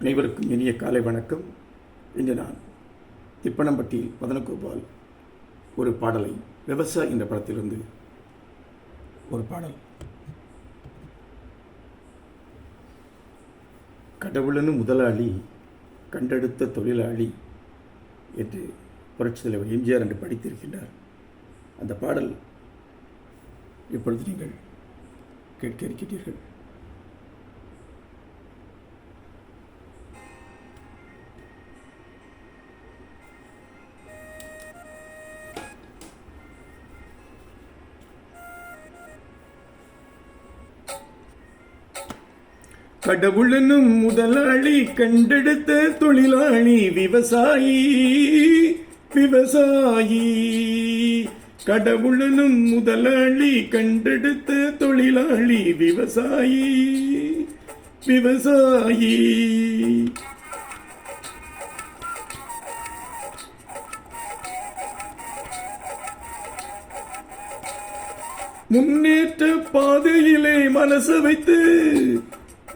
அனைவருக்கும் இனிய காலை வணக்கம். இன்று நான் திப்பனம்பட்டி மதனகோபால் ஒரு பாடலை விவசாய என்ற படத்திலிருந்து ஒரு பாடல். கடவுளனு முதலாளி கண்டெடுத்த தொழிலாளி என்று புரட்சித் தலைவர் எம்ஜிஆர் என்று படித்திருக்கின்றார். அந்த பாடல் இப்பொழுது நீங்கள் கேட்க இருக்கிறீர்கள் கடவுளனும் முதலாளி கண்டெடுத்த தொழிலாளி விவசாயி விவசாயி. கடவுளனும் முதலாளி கண்டெடுத்த தொழிலாளி விவசாயி விவசாயி. முன்னேற்ற பாதையிலே மனசு வைத்து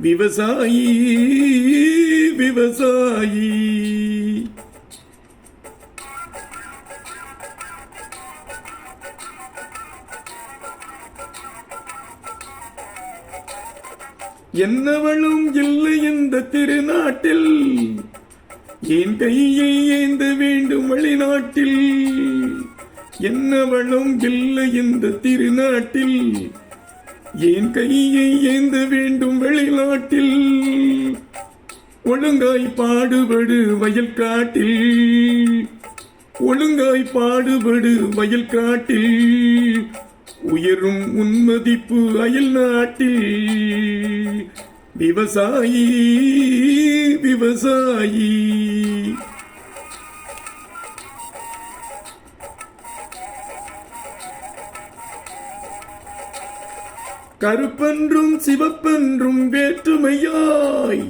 விவசாயி விவசாயி. என்னவளும் இல்லை இந்த திருநாட்டில். என் கையை ஏந்த வேண்டும் வெளிநாட்டில். என்னவளும் இல்லை இந்த திருநாட்டில். என் கையை ஏந்த வேண்டும் வெளிநாட்டில் ஒழுங்காய் பாடுபடு வயல் காட்டில். ஒழுங்காய் பாடுபடு வயல் காட்டில். உயரும் உன்மதிப்பு அயல் நாட்டில். விவசாயி விவசாயி. கருப்பென்றும் சிவப்பென்றும் வேற்றுமையாய்.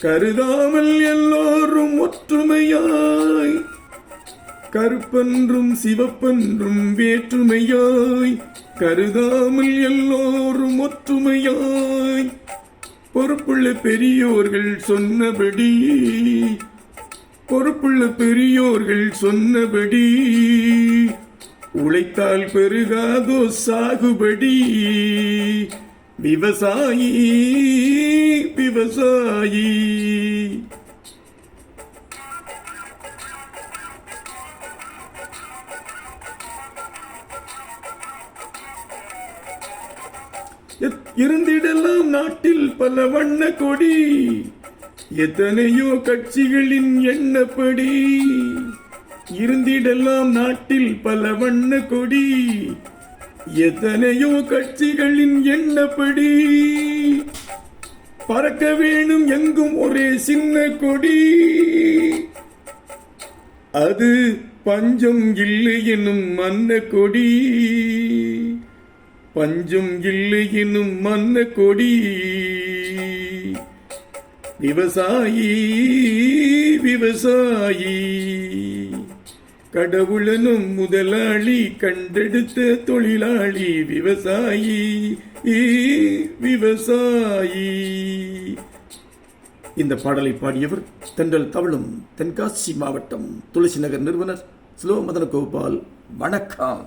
கருதாமல் எல்லோரும் ஒற்றுமையாய். கருப்பென்றும் சிவப்பென்றும் வேற்றுமையாய். கருதாமல் எல்லோரும் ஒற்றுமையாய். பொறுப்புள்ள பெரியோர்கள் சொன்னபடி பொறுப்புள்ள பெரியோர்கள் சொன்னபடி உழைத்தால் பெருகாதோ சாகுபடி. விவசாயி விவசாயி. இருந்திடலாம் நாட்டில் பல வண்ண கொடி. எத்தனையோ கட்சிகளின் எண்ணப்படி. இருந்திடலாம் நாட்டில் பல வண்ண கொடி. எத்தனையோ கட்சிகளின் எண்ணப்படி. பறக்க வேணும் எங்கும் ஒரே சின்ன கொடி. அது பஞ்சம் இல்லை எனும் மன்ன கொடி. பஞ்சம் இல்லை எனும் மன்ன கொடி. விவசாயி விவசாயி. கடவுளனும் முதலாளி கண்டெடுத்த தொழிலாளி விவசாயி விவசாயி. இந்த பாடலை பாடியவர் தென்றல் தவளும் தென்காசி மாவட்டம் துளசி நகர் நிறுவனர் ஸ்லோ மதன கோபால் வணக்கம்.